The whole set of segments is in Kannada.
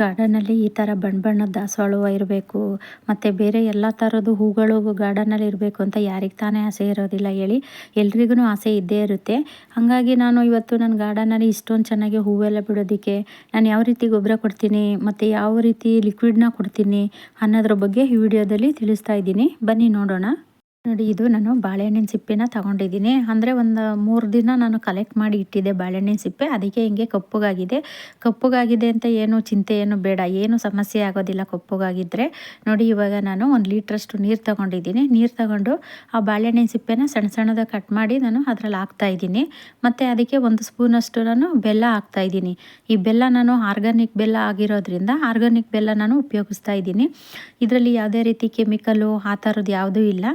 ಗಾರ್ಡನಲ್ಲಿ ಈ ಥರ ಬಣ್ಣ ಬಣ್ಣದ ದಾಸವಾಳ ಇರಬೇಕು, ಮತ್ತು ಬೇರೆ ಎಲ್ಲ ಥರದ್ದು ಹೂಗಳು ಗಾರ್ಡನಲ್ಲಿ ಇರಬೇಕು ಅಂತ ಯಾರಿಗೆ ತಾನೇ ಆಸೆ ಇರೋದಿಲ್ಲ ಹೇಳಿ ಎಲ್ರಿಗೂ ಆಸೆ ಇದ್ದೇ ಇರುತ್ತೆ. ಹಾಗಾಗಿ ನಾನು ಇವತ್ತು ನನ್ನ ಗಾರ್ಡನಲ್ಲಿ ಇಷ್ಟೊಂದು ಚೆನ್ನಾಗಿ ಹೂವೆಲ್ಲ ಬಿಡೋದಕ್ಕೆ ನಾನು ಯಾವ ರೀತಿ ಗೊಬ್ಬರ ಕೊಡ್ತೀನಿ, ಮತ್ತು ಯಾವ ರೀತಿ ಲಿಕ್ವಿಡ್ನ ಕೊಡ್ತೀನಿ ಅನ್ನೋದ್ರ ಬಗ್ಗೆ ಈ ವಿಡಿಯೋದಲ್ಲಿ ತಿಳಿಸ್ತಾ ಇದ್ದೀನಿ. ಬನ್ನಿ ನೋಡೋಣ. ನೋಡಿ, ಇದು ನಾನು ಬಾಳೆಹಣ್ಣಿನ ಸಿಪ್ಪೆನ ತಗೊಂಡಿದ್ದೀನಿ. ಅಂದರೆ ಒಂದು ಮೂರು ದಿನ ನಾನು ಕಲೆಕ್ಟ್ ಮಾಡಿ ಇಟ್ಟಿದ್ದೆ ಬಾಳೆಹಣ್ಣಿನ ಸಿಪ್ಪೆ. ಅದಕ್ಕೆ ಹಿಂಗೆ ಕಪ್ಪುಗಾಗಿದೆ. ಕಪ್ಪುಗಾಗಿದೆ ಅಂತ ಏನು ಚಿಂತೆ, ಏನು ಬೇಡ. ಏನು ಸಮಸ್ಯೆ ಆಗೋದಿಲ್ಲ ಕಪ್ಪುಗಾಗಿದ್ದರೆ ನೋಡಿ, ಇವಾಗ ನಾನು ಒಂದು ಲೀಟ್ರಷ್ಟು ನೀರು ತಗೊಂಡಿದ್ದೀನಿ. ನೀರು ತಗೊಂಡು ಆ ಬಾಳೆಹಣ್ಣಿನ ಸಿಪ್ಪೆನ ಸಣ್ಣ ಸಣ್ಣದಾಗ ಕಟ್ ಮಾಡಿ ನಾನು ಅದರಲ್ಲಿ ಇದ್ದೀನಿ. ಮತ್ತು ಅದಕ್ಕೆ ಒಂದು ಸ್ಪೂನಷ್ಟು ನಾನು ಬೆಲ್ಲ ಇದ್ದೀನಿ. ಈ ಬೆಲ್ಲ ನಾನು ಆರ್ಗಾನಿಕ್ ಬೆಲ್ಲ ಆಗಿರೋದ್ರಿಂದ ಆರ್ಗಾನಿಕ್ ಬೆಲ್ಲ ನಾನು ಉಪಯೋಗಿಸ್ತಾ ಇದ್ದೀನಿ. ಇದರಲ್ಲಿ ಯಾವುದೇ ರೀತಿ ಕೆಮಿಕಲು ಆ ಥರದ್ದು ಯಾವುದೂ ಇಲ್ಲ.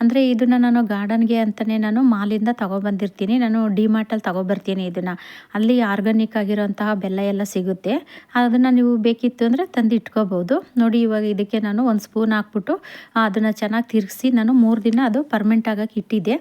ಅಂದರೆ ಇದನ್ನು ನಾನು ಗಾರ್ಡನ್ಗೆ ಅಂತಲೇ ನಾನು ಮಾಲಿಂದ ತೊಗೊಬಂದಿರ್ತೀನಿ. ನಾನು ಡಿಮಾರ್ಟಲ್ಲಿ ತೊಗೊಬರ್ತೀನಿ ಇದನ್ನು. ಅಲ್ಲಿ ಆರ್ಗಾನಿಕ್ ಆಗಿರೋಂತಹ ಬೆಲ್ಲ ಎಲ್ಲ ಸಿಗುತ್ತೆ. ಅದನ್ನು ನೀವು ಬೇಕಿತ್ತು ಅಂದರೆ ತಂದು ಇಟ್ಕೋಬೋದು. ನೋಡಿ ಇವಾಗ ಇದಕ್ಕೆ ನಾನು ಒಂದು ಸ್ಪೂನ್ ಹಾಕ್ಬಿಟ್ಟು ಅದನ್ನು ಚೆನ್ನಾಗಿ ತಿರುಗಿಸಿ ನಾನು ಮೂರು ದಿನ ಅದು ಪರ್ಮೆಂಟ್ ಆಗೋಕೆ ಇಟ್ಟಿದ್ದೆ.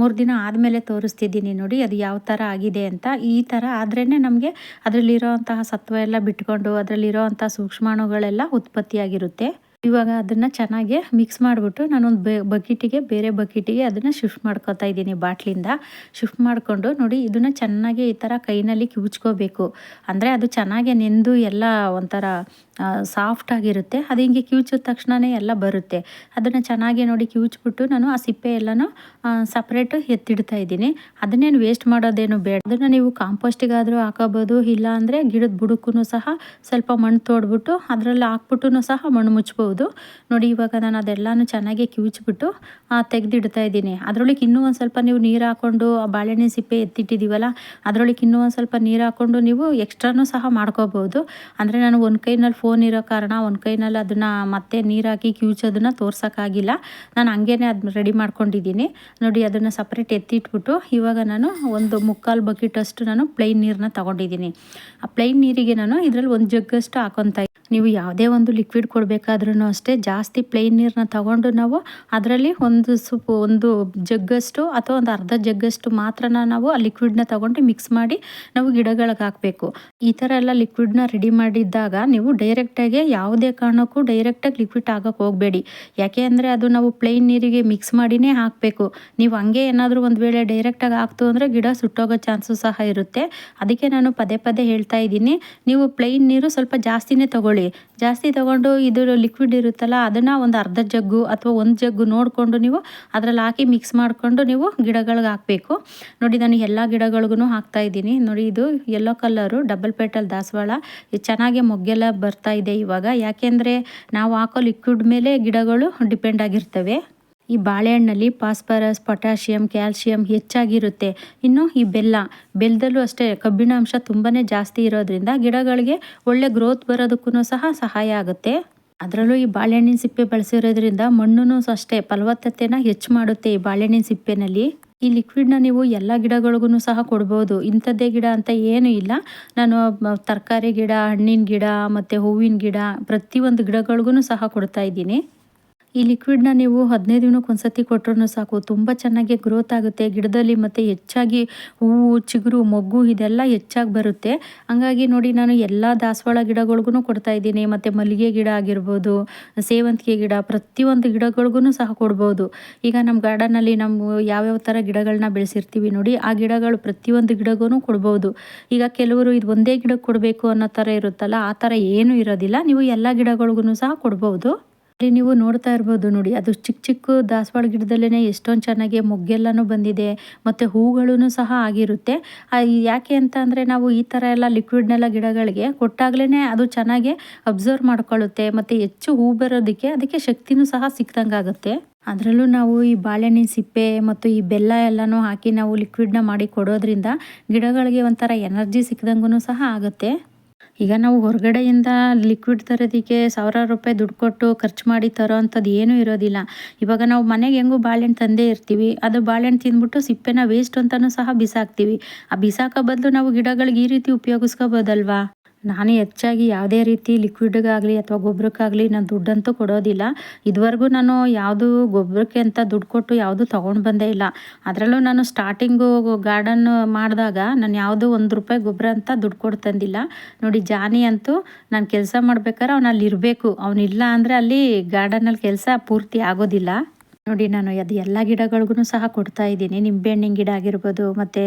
ಮೂರು ದಿನ ಆದಮೇಲೆ ತೋರಿಸ್ತಿದ್ದೀನಿ ನೋಡಿ ಅದು ಯಾವ ಥರ ಆಗಿದೆ ಅಂತ. ಈ ಥರ ಆದ್ರೇ ನಮಗೆ ಅದರಲ್ಲಿರೋ ಅಂತಹ ಸತ್ವ ಎಲ್ಲ ಬಿಟ್ಕೊಂಡು ಅದರಲ್ಲಿರೋ ಅಂಥ ಸೂಕ್ಷ್ಮಾಣುಗಳೆಲ್ಲ ಉತ್ಪತ್ತಿಯಾಗಿರುತ್ತೆ. ಇವಾಗ ಅದನ್ನು ಚೆನ್ನಾಗಿ ಮಿಕ್ಸ್ ಮಾಡಿಬಿಟ್ಟು ನಾನೊಂದು ಬೆ, ಬಕೆಟಿಗೆ, ಬೇರೆ ಬಕೆಟಿಗೆ ಅದನ್ನು ಶಿಫ್ಟ್ ಮಾಡ್ಕೋತಾ ಇದ್ದೀನಿ ಬಾಟ್ಲಿಂದ. ಶಿಫ್ಟ್ ಮಾಡಿಕೊಂಡು ನೋಡಿ ಇದನ್ನು ಚೆನ್ನಾಗಿ ಈ ಥರ ಕೈನಲ್ಲಿ ಕಿವುಚ್ಕೋಬೇಕು. ಅಂದರೆ ಅದು ಚೆನ್ನಾಗಿ ನೆಂದು ಎಲ್ಲ ಒಂಥರ ಸಾಫ್ಟ್ ಆಗಿರುತ್ತೆ. ಅದು ಹಿಂಗೆ ಕಿವುಚಿದ ತಕ್ಷಣವೇ ಎಲ್ಲ ಬರುತ್ತೆ. ಅದನ್ನು ಚೆನ್ನಾಗಿ ನೋಡಿ ಕಿವುಚ್ಬಿಟ್ಟು ನಾನು ಆ ಸಿಪ್ಪೆ ಎಲ್ಲನೂ ಸಪ್ರೇಟು ಎತ್ತಿಡ್ತಾ ಇದ್ದೀನಿ. ಅದನ್ನೇನು ವೇಸ್ಟ್ ಮಾಡೋದೇನು ಬೇಡ. ಅದನ್ನು ನೀವು ಕಾಂಪೋಸ್ಟಿಗಾದರೂ ಹಾಕೋಬೋದು, ಇಲ್ಲ ಅಂದರೆ ಗಿಡದ ಬುಡಕ್ಕೂ ಸಹ ಸ್ವಲ್ಪ ಮಣ್ಣು ತೋಡ್ಬಿಟ್ಟು ಅದರಲ್ಲಿ ಹಾಕ್ಬಿಟ್ಟು ಸಹ ಮಣ್ಣು ಮುಚ್ಬೋದು. ನೋಡಿ, ಇವಾಗ ನಾನು ಅದೆಲ್ಲನೂ ಚೆನ್ನಾಗಿ ಕಿವುಚ್ಬಿಟ್ಟು ತೆಗೆದಿಡ್ತಾ ಇದ್ದೀನಿ. ಅದರೊಳಗೆ ಇನ್ನೂ ಒಂದು ಸ್ವಲ್ಪ ನೀವು ನೀರು ಹಾಕ್ಕೊಂಡು ಬಾಳೆಹಣ್ಣಿನ ಸಿಪ್ಪೆ ಎತ್ತಿಟ್ಟಿದ್ದೀವಲ್ಲ ಅದರೊಳಗೆ ಇನ್ನೂ ಒಂದು ಸ್ವಲ್ಪ ನೀರು ಹಾಕ್ಕೊಂಡು ನೀವು ಎಕ್ಸ್ಟ್ರಾನೂ ಸಹ ಮಾಡ್ಕೋಬೋದು ಅಂದರೆ ನಾನು ಒಂದು ಕೈನಲ್ಲಿ ಫೋನ್ ಇರೋ ಕಾರಣ, ಒಂದು ಕೈನಲ್ಲಿ ಅದನ್ನು ಮತ್ತೆ ನೀರು ಹಾಕಿ ಕಿವಿಚೋದನ್ನು ತೋರ್ಸೋಕ್ಕಾಗಿಲ್ಲ. ನಾನು ಹಂಗೇನೆ ಅದನ್ನ ರೆಡಿ ಮಾಡ್ಕೊಂಡಿದ್ದೀನಿ. ನೋಡಿ, ಅದನ್ನು ಸಪ್ರೇಟ್ ಎತ್ತಿಟ್ಬಿಟ್ಟು, ಇವಾಗ ನಾನು ಒಂದು ಮುಕ್ಕಾಲು ಬಕೆಟಷ್ಟು ನಾನು ಪ್ಲೈನ್ ನೀರನ್ನ ತೊಗೊಂಡಿದ್ದೀನಿ. ಆ ಪ್ಲೈನ್ ನೀರಿಗೆ ನಾನು ಇದರಲ್ಲಿ ಒಂದು ಜಗ್ಗಷ್ಟು ಹಾಕೊತ ನೀವು ಯಾವುದೇ ಒಂದು ಲಿಕ್ವಿಡ್ ಕೊಡಬೇಕಾದ್ರೂ ಅಷ್ಟೇ ಜಾಸ್ತಿ ಪ್ಲೇನ್ ನೀರನ್ನ ತಗೊಂಡು ನಾವು ಅದರಲ್ಲಿ ಒಂದು ಸುಪ್, ಒಂದು ಜಗ್ಗಷ್ಟು ಅಥವಾ ಒಂದು ಅರ್ಧ ಜಗ್ಗಷ್ಟು ಮಾತ್ರ ನಾವು ಆ ಲಿಕ್ವಿಡ್ನ ತಗೊಂಡು ಮಿಕ್ಸ್ ಮಾಡಿ ನಾವು ಗಿಡಗಳಿಗೆ ಹಾಕಬೇಕು. ಈ ಥರ ಎಲ್ಲ ಲಿಕ್ವಿಡ್ನ ರೆಡಿ ಮಾಡಿದ್ದಾಗ ನೀವು ಡೈರೆಕ್ಟಾಗಿ ಯಾವುದೇ ಕಾರಣಕ್ಕೂ ಡೈರೆಕ್ಟಾಗಿ ಲಿಕ್ವಿಡ್ ಹಾಕೋಕೆ ಹೋಗಬೇಡಿ. ಯಾಕೆ ಅಂದರೆ ಅದು ನಾವು ಪ್ಲೈನ್ ನೀರಿಗೆ ಮಿಕ್ಸ್ ಮಾಡಿನೇ ಹಾಕಬೇಕು. ನೀವು ಹಂಗೆ ಏನಾದರೂ ಒಂದು ವೇಳೆ ಡೈರೆಕ್ಟಾಗಿ ಹಾಕ್ತು ಅಂದರೆ ಗಿಡ ಸುಟ್ಟೋಗೋ ಚಾನ್ಸು ಸಹ ಇರುತ್ತೆ. ಅದಕ್ಕೆ ನಾನು ಪದೇ ಪದೇ ಹೇಳ್ತಾ ಇದ್ದೀನಿ. ನೀವು ಪ್ಲೈನ್ ನೀರು ಸ್ವಲ್ಪ ಜಾಸ್ತಿನೇ ತಗೊಳ್ಳಿ. ಜಾಸ್ತಿ ತಗೊಂಡು ಇದು ಲಿಕ್ವಿಡ್ ಇರುತ್ತಲ್ಲ, ಅದನ್ನು ಒಂದು ಅರ್ಧ ಜಗ್ಗು ಅಥವಾ ಒಂದು ಜಗ್ಗು ನೋಡಿಕೊಂಡು ನೀವು ಅದರಲ್ಲಿ ಹಾಕಿ ಮಿಕ್ಸ್ ಮಾಡಿಕೊಂಡು ನೀವು ಗಿಡಗಳಿಗೆ ಹಾಕಬೇಕು. ನೋಡಿ ನಾನು ಎಲ್ಲ ಗಿಡಗಳಿಗೂ ಹಾಕ್ತಾ ಇದ್ದೀನಿ. ನೋಡಿ ಇದು ಯೆಲ್ಲೋ ಕಲರು ಡಬಲ್ ಪೇಟಲ್ ದಾಸವಾಳ. ಚೆನ್ನಾಗಿ ಮೊಗ್ಗೆಲ್ಲ ಬರ್ತಾ ಇದೆ ಇವಾಗ. ಯಾಕೆಂದರೆ ನಾವು ಹಾಕೋ ಲಿಕ್ವಿಡ್ ಮೇಲೆ ಗಿಡಗಳು ಡಿಪೆಂಡ್ ಆಗಿರ್ತವೆ. ಈ ಬಾಳೆಹಣ್ಣಲ್ಲಿ ಫಾಸ್ಫರಸ್, ಪೊಟ್ಯಾಷಿಯಂ, ಕ್ಯಾಲ್ಶಿಯಂ ಹೆಚ್ಚಾಗಿರುತ್ತೆ. ಇನ್ನು ಈ ಬೆಲ್ಲ ಬೆಲ್ಲದಲ್ಲೂ ಅಷ್ಟೇ ಕಬ್ಬಿಣ ಅಂಶ ತುಂಬಾ ಜಾಸ್ತಿ ಇರೋದ್ರಿಂದ ಗಿಡಗಳಿಗೆ ಒಳ್ಳೆ ಗ್ರೋತ್ ಬರೋದಕ್ಕೂ ಸಹ ಸಹಾಯ ಆಗುತ್ತೆ. ಅದರಲ್ಲೂ ಈ ಬಾಳೆಹಣ್ಣಿನ ಸಿಪ್ಪೆ ಬಳಸಿರೋದ್ರಿಂದ ಮಣ್ಣು ಅಷ್ಟೇ ಫಲವತ್ತತೆನ ಹೆಚ್ಚು ಮಾಡುತ್ತೆ ಈ ಬಾಳೆಹಣ್ಣಿನ ಸಿಪ್ಪೆನಲ್ಲಿ. ಈ ಲಿಕ್ವಿಡ್ನ ನೀವು ಎಲ್ಲ ಗಿಡಗಳಿಗೂ ಸಹ ಕೊಡ್ಬೋದು. ಇಂಥದ್ದೇ ಗಿಡ ಅಂತ ಏನೂ ಇಲ್ಲ. ನಾನು ತರಕಾರಿ ಗಿಡ, ಹಣ್ಣಿನ ಗಿಡ, ಮತ್ತು ಹೂವಿನ ಗಿಡ ಪ್ರತಿಯೊಂದು ಗಿಡಗಳಿಗೂ ಸಹ ಕೊಡ್ತಾ ಇದ್ದೀನಿ. ಈ ಲಿಕ್ವಿಡ್ನ ನೀವು ಹದಿನೈದು ದಿನಕ್ಕೆ ಒಂದ್ಸತಿ ಕೊಟ್ಟರು ಸಾಕು. ತುಂಬ ಚೆನ್ನಾಗಿ ಗ್ರೋತ್ ಆಗುತ್ತೆ. ಗಿಡದಲ್ಲಿ ಮತ್ತು ಹೆಚ್ಚಾಗಿ ಹೂವು, ಚಿಗುರು, ಮೊಗ್ಗು ಇದೆಲ್ಲ ಹೆಚ್ಚಾಗಿ ಬರುತ್ತೆ. ಹಂಗಾಗಿ ನೋಡಿ ನಾನು ಎಲ್ಲ ದಾಸವಾಳ ಗಿಡಗಳಿಗೂ ಕೊಡ್ತಾ ಇದ್ದೀನಿ. ಮತ್ತು ಮಲ್ಲಿಗೆ ಗಿಡ ಆಗಿರ್ಬೋದು, ಸೇವಂತಿಗೆ ಗಿಡ, ಪ್ರತಿಯೊಂದು ಗಿಡಗಳಿಗೂ ಸಹ ಕೊಡ್ಬೋದು. ಈಗ ನಮ್ಮ ಗಾರ್ಡನಲ್ಲಿ ನಮ್ಮ ಯಾವ್ಯಾವ ಥರ ಗಿಡಗಳನ್ನ ಬೆಳೆಸಿರ್ತೀವಿ ನೋಡಿ, ಆ ಗಿಡಗಳು ಪ್ರತಿಯೊಂದು ಗಿಡಗೂ ಕೊಡ್ಬೋದು. ಈಗ ಕೆಲವರು ಇದು ಒಂದೇ ಗಿಡಕ್ಕೆ ಕೊಡಬೇಕು ಅನ್ನೋ ಥರ ಇರುತ್ತಲ್ಲ, ಆ ಥರ ಏನೂ ಇರೋದಿಲ್ಲ. ನೀವು ಎಲ್ಲ ಗಿಡಗಳಿಗೂ ಸಹ ಕೊಡ್ಬೋದು. ನೀವು ನೋಡ್ತಾ ಇರ್ಬೋದು ನೋಡಿ, ಅದು ಚಿಕ್ಕ ಚಿಕ್ಕ ದಾಸವಾಳ ಗಿಡದಲ್ಲೇ ಎಷ್ಟೊಂದು ಚೆನ್ನಾಗಿ ಮೊಗ್ಗೆಲ್ಲನೂ ಬಂದಿದೆ, ಮತ್ತು ಹೂಗಳೂ ಸಹ ಆಗಿರುತ್ತೆ. ಯಾಕೆ ಅಂತ ನಾವು ಈ ಥರ ಎಲ್ಲ ಲಿಕ್ವಿಡ್ನೆಲ್ಲ ಗಿಡಗಳಿಗೆ ಕೊಟ್ಟಾಗಲೇ ಅದು ಚೆನ್ನಾಗಿ ಅಬ್ಸರ್ವ್ ಮಾಡ್ಕೊಳ್ಳುತ್ತೆ, ಮತ್ತು ಹೆಚ್ಚು ಹೂ ಬರೋದಕ್ಕೆ ಅದಕ್ಕೆ ಶಕ್ತಿನೂ ಸಹ ಸಿಕ್ದಂಗೆ ಆಗುತ್ತೆ. ಅದರಲ್ಲೂ ನಾವು ಈ ಬಾಳೆಹಣ್ಣಿನ ಸಿಪ್ಪೆ ಮತ್ತು ಈ ಬೆಲ್ಲ ಎಲ್ಲನೂ ಹಾಕಿ ನಾವು ಲಿಕ್ವಿಡ್ನ ಮಾಡಿ ಕೊಡೋದ್ರಿಂದ ಗಿಡಗಳಿಗೆ ಒಂಥರ ಎನರ್ಜಿ ಸಿಕ್ದಂಗೂ ಸಹ ಆಗುತ್ತೆ. ಈಗ ನಾವು ಹೊರಗಡೆಯಿಂದ ಲಿಕ್ವಿಡ್ ತರೋದಕ್ಕೆ ಸಾವಿರಾರು ರೂಪಾಯಿ ದುಡ್ಡು ಕೊಟ್ಟು ಖರ್ಚು ಮಾಡಿ ತರೋ ಅಂಥದ್ದು ಏನೂ ಇರೋದಿಲ್ಲ. ಇವಾಗ ನಾವು ಮನೆಗೆ ಹೆಂಗೂ ಬಾಳೆಹಣ್ಣು ತಂದೇ ಇರ್ತೀವಿ. ಅದು ಬಾಳೆಹಣ್ಣು ತಿಂದ್ಬಿಟ್ಟು ಸಿಪ್ಪೆನ ವೇಸ್ಟ್ ಅಂತಲೂ ಸಹ ಬಿಸಾಕ್ತೀವಿ. ಆ ಬಿಸಾಕೋ ಬದಲು ನಾವು ಗಿಡಗಳಿಗೆ ಈ ರೀತಿ ಉಪಯೋಗಿಸ್ಕೋಬೋದಲ್ವಾ? ನಾನು ಹೆಚ್ಚಾಗಿ ಯಾವುದೇ ರೀತಿ ಲಿಕ್ವಿಡ್ಗಾಗಲಿ ಅಥವಾ ಗೊಬ್ಬರಕ್ಕಾಗಲಿ ನಾನು ದುಡ್ಡಂತೂ ಕೊಡೋದಿಲ್ಲ. ಇದುವರೆಗೂ ನಾನು ಯಾವುದು ಗೊಬ್ಬರಕ್ಕೆ ಅಂತ ದುಡ್ಡು ಕೊಟ್ಟು ಯಾವುದು ತೊಗೊಂಡು ಬಂದೇ ಇಲ್ಲ. ಅದರಲ್ಲೂ ನಾನು ಸ್ಟಾರ್ಟಿಂಗು ಗಾರ್ಡನ್ ಮಾಡಿದಾಗ ನಾನು ಯಾವುದು ಒಂದು ರೂಪಾಯಿ ಗೊಬ್ಬರ ಅಂತ ದುಡ್ಡು ಕೊಟ್ಟು ತಂದಿಲ್ಲ. ನೋಡಿ, ಜಾನಿ ಅಂತೂ ನಾನು ಕೆಲಸ ಮಾಡ್ಬೇಕಾದ್ರೆ ಅವನು ಅಲ್ಲಿ ಇರಬೇಕು ಅವನಿಲ್ಲ ಅಂದರೆ ಅಲ್ಲಿ ಗಾರ್ಡನಲ್ಲಿ ಕೆಲಸ ಪೂರ್ತಿ ಆಗೋದಿಲ್ಲ. ನೋಡಿ ನಾನು ಅದು ಎಲ್ಲ ಗಿಡಗಳಿಗೂ ಸಹ ಕೊಡ್ತಾ ಇದ್ದೀನಿ. ನಿಂಬೆಹಣ್ಣಿನ ಗಿಡ ಆಗಿರ್ಬೋದು, ಮತ್ತು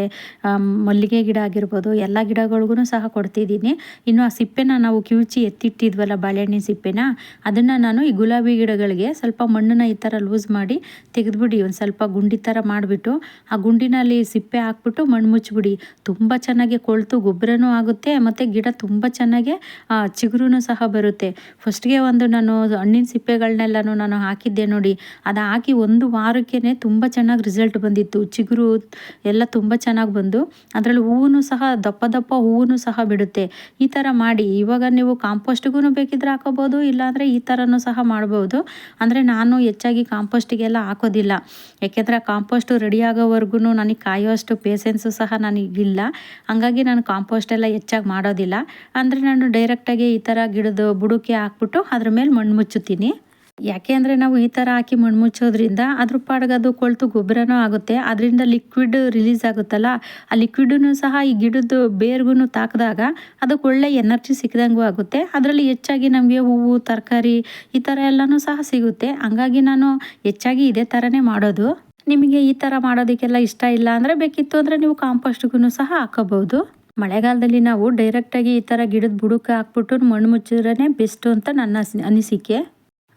ಮಲ್ಲಿಗೆ ಗಿಡ ಆಗಿರ್ಬೋದು, ಎಲ್ಲ ಗಿಡಗಳಿಗೂ ಸಹ ಕೊಡ್ತಿದ್ದೀನಿ. ಇನ್ನು ಆ ಸಿಪ್ಪೆನ ನಾವು ಕಿವುಚಿ ಎತ್ತಿಟ್ಟಿದ್ವಲ್ಲ ಬಾಳೆಹಣ್ಣಿನ ಸಿಪ್ಪೆನ, ಅದನ್ನು ನಾನು ಈ ಗುಲಾಬಿ ಗಿಡಗಳಿಗೆ ಸ್ವಲ್ಪ ಮಣ್ಣನ್ನ ಈ ಥರ ಲೂಸ್ ಮಾಡಿ ತೆಗೆದುಬಿಡಿ, ಒಂದು ಸ್ವಲ್ಪ ಗುಂಡಿ ಥರ ಮಾಡಿಬಿಟ್ಟು, ಆ ಗುಂಡಿನಲ್ಲಿ ಸಿಪ್ಪೆ ಹಾಕ್ಬಿಟ್ಟು ಮಣ್ಣು ಮುಚ್ಚಿಬಿಡಿ. ತುಂಬ ಚೆನ್ನಾಗಿ ಕೊಳ್ತು, ಗೊಬ್ಬರನೂ ಆಗುತ್ತೆ, ಮತ್ತು ಗಿಡ ತುಂಬ ಚೆನ್ನಾಗಿ ಚಿಗುರು ಸಹ ಬರುತ್ತೆ. ಫಸ್ಟ್ಗೆ ಒಂದು ನಾನು ಹಣ್ಣಿನ ಸಿಪ್ಪೆಗಳನ್ನೆಲ್ಲನೂ ನಾನು ಹಾಕಿದ್ದೆ ನೋಡಿ. ಅದು ಹಾಕಿ ಒಂದು ವಾರಕ್ಕೇ ತುಂಬ ಚೆನ್ನಾಗಿ ರಿಸಲ್ಟ್ ಬಂದಿತ್ತು. ಚಿಗುರು ಎಲ್ಲ ತುಂಬ ಚೆನ್ನಾಗಿ ಬಂದು ಅದರಲ್ಲಿ ಹೂವು ಸಹ ದಪ್ಪ ದಪ್ಪ ಹೂವು ಸಹ ಬಿಡುತ್ತೆ. ಈ ಥರ ಮಾಡಿ ಇವಾಗ ನೀವು ಕಾಂಪೋಸ್ಟ್ಗೂ ಬೇಕಿದ್ರೆ ಹಾಕೋಬೋದು, ಇಲ್ಲಾಂದರೆ ಈ ಥರನೂ ಸಹ ಮಾಡ್ಬೋದು. ಅಂದರೆ ನಾನು ಹೆಚ್ಚಾಗಿ ಕಾಂಪೋಸ್ಟಿಗೆಲ್ಲ ಹಾಕೋದಿಲ್ಲ. ಯಾಕೆಂದರೆ ಕಾಂಪೋಸ್ಟು ರೆಡಿ ಆಗೋವರೆಗೂ ನನಗೆ ಕಾಯೋಷ್ಟು ಪೇಸೆನ್ಸು ಸಹ ನನಗಿಲ್ಲ ಹಾಗಾಗಿ ನಾನು ಕಾಂಪೋಸ್ಟ್ ಎಲ್ಲ ಹೆಚ್ಚಾಗಿ ಮಾಡೋದಿಲ್ಲ. ಅಂದರೆ ನಾನು ಡೈರೆಕ್ಟಾಗಿ ಈ ಥರ ಗಿಡದ ಬುಡಕ್ಕೆ ಹಾಕ್ಬಿಟ್ಟು ಅದ್ರ ಮೇಲೆ ಮಣ್ಣು ಮುಚ್ಚುತ್ತೀನಿ. ಯಾಕೆ ಅಂದರೆ ನಾವು ಈ ಥರ ಹಾಕಿ ಮಣ್ಮುಚ್ಚೋದ್ರಿಂದ ಅದ್ರ ಅದು ಕೊಳ್ತು ಗೊಬ್ಬರನೂ ಆಗುತ್ತೆ. ಅದರಿಂದ ಲಿಕ್ವಿಡ್ ರಿಲೀಸ್ ಆಗುತ್ತಲ್ಲ, ಆ ಲಿಕ್ವಿಡನ್ನು ಸಹ ಈ ಗಿಡದ ಬೇರ್ಗೂ ತಾಕಿದಾಗ ಅದಕ್ಕೆ ಒಳ್ಳೆ ಎನರ್ಜಿ ಸಿಕ್ಕಿದಂಗೂ ಆಗುತ್ತೆ. ಅದರಲ್ಲಿ ಹೆಚ್ಚಾಗಿ ನಮಗೆ ಹೂವು, ತರಕಾರಿ ಈ ಥರ ಎಲ್ಲನೂ ಸಹ ಸಿಗುತ್ತೆ. ಹಂಗಾಗಿ ನಾನು ಹೆಚ್ಚಾಗಿ ಇದೇ ಥರನೇ ಮಾಡೋದು. ನಿಮಗೆ ಈ ಥರ ಮಾಡೋದಕ್ಕೆಲ್ಲ ಇಷ್ಟ ಇಲ್ಲ ಅಂದರೆ ಬೇಕಿತ್ತು ಅಂದರೆ ನೀವು ಕಾಂಪೋಸ್ಟ್ಗೂ ಸಹ ಹಾಕೋಬಹುದು. ಮಳೆಗಾಲದಲ್ಲಿ ನಾವು ಡೈರೆಕ್ಟಾಗಿ ಈ ಥರ ಗಿಡದ ಬುಡಕ್ಕೆ ಹಾಕ್ಬಿಟ್ಟು ಮಣ್ಣು ಮುಚ್ಚಿದ್ರೇ ಬೆಸ್ಟು ಅಂತ ನನ್ನ ಅನಿಸಿಕೆ.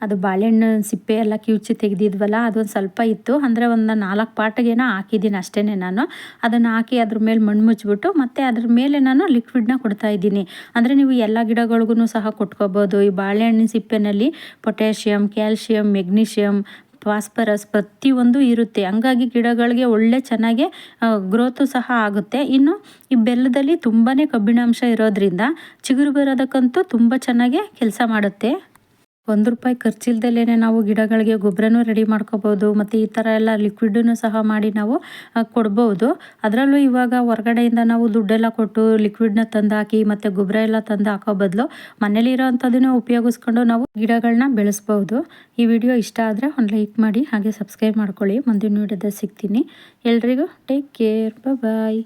ಅದು ಬಾಳೆಹಣ್ಣು, ಸಿಪ್ಪೆ ಎಲ್ಲ ಕಿವುಚಿ ತೆಗೆದಿದ್ವಲ್ಲ, ಅದೊಂದು ಸ್ವಲ್ಪ ಇತ್ತು. ಅಂದರೆ ಒಂದು ನಾಲ್ಕು ಪಾಟಿಗೇನೋ ಹಾಕಿದ್ದೀನಿ ಅಷ್ಟೇ ನಾನು. ಅದನ್ನು ಹಾಕಿ ಅದ್ರ ಮೇಲೆ ಮಣ್ಣು ಮುಚ್ಚಿಬಿಟ್ಟು, ಮತ್ತು ಅದ್ರ ಮೇಲೆ ನಾನು ಲಿಕ್ವಿಡ್ನ ಕೊಡ್ತಾ ಇದ್ದೀನಿ. ಅಂದರೆ ನೀವು ಎಲ್ಲ ಗಿಡಗಳಿಗೂ ಸಹ ಕೊಟ್ಕೋಬೋದು. ಈ ಬಾಳೆಹಣ್ಣಿನ ಸಿಪ್ಪೆನಲ್ಲಿ ಪೊಟ್ಯಾಷಿಯಂ ಕ್ಯಾಲ್ಶಿಯಂ ಮೆಗ್ನೀಷಿಯಮ್ ಫಾಸ್ಫರಸ್ ಪ್ರತಿಯೊಂದು ಇರುತ್ತೆ. ಹಂಗಾಗಿ ಗಿಡಗಳಿಗೆ ಒಳ್ಳೆ ಚೆನ್ನಾಗಿ ಗ್ರೋತು ಸಹ ಆಗುತ್ತೆ. ಇನ್ನು ಈ ಬೆಲ್ಲದಲ್ಲಿ ತುಂಬಾ ಕಬ್ಬಿಣಾಂಶ ಇರೋದ್ರಿಂದ ಚಿಗುರು ಬರೋದಕ್ಕಂತೂ ತುಂಬ ಚೆನ್ನಾಗಿ ಕೆಲಸ ಮಾಡುತ್ತೆ. ಒಂದು ರೂಪಾಯಿ ಖರ್ಚಿಲ್ದಲೇ ನಾವು ಗಿಡಗಳಿಗೆ ಗೊಬ್ಬರನೂ ರೆಡಿ ಮಾಡ್ಕೋಬೋದು, ಮತ್ತು ಈ ಥರ ಎಲ್ಲ ಲಿಕ್ವಿಡನ್ನು ಸಹ ಮಾಡಿ ನಾವು ಕೊಡ್ಬೋದು. ಅದರಲ್ಲೂ ಇವಾಗ ಹೊರಗಡೆಯಿಂದ ನಾವು ದುಡ್ಡೆಲ್ಲ ಕೊಟ್ಟು ಲಿಕ್ವಿಡ್ನ ತಂದು ಹಾಕಿ ಮತ್ತು ಗೊಬ್ಬರ ಎಲ್ಲ ತಂದು ಹಾಕೋ ಬದಲು ಮನೇಲಿರೋ ಅಂಥದ್ದನ್ನೇ ಉಪಯೋಗಿಸ್ಕೊಂಡು ನಾವು ಗಿಡಗಳನ್ನ ಬೆಳೆಸ್ಬೋದು. ಈ ವಿಡಿಯೋ ಇಷ್ಟ ಆದರೆ ಒಂದು ಲೈಕ್ ಮಾಡಿ, ಹಾಗೆ ಸಬ್ಸ್ಕ್ರೈಬ್ ಮಾಡ್ಕೊಳ್ಳಿ. ಮುಂದಿನ ವಿಡಿಯೋದಲ್ಲಿ ಸಿಗ್ತೀನಿ. ಎಲ್ರಿಗೂ ಟೇಕ್ ಕೇರ್ ಬಾಯ್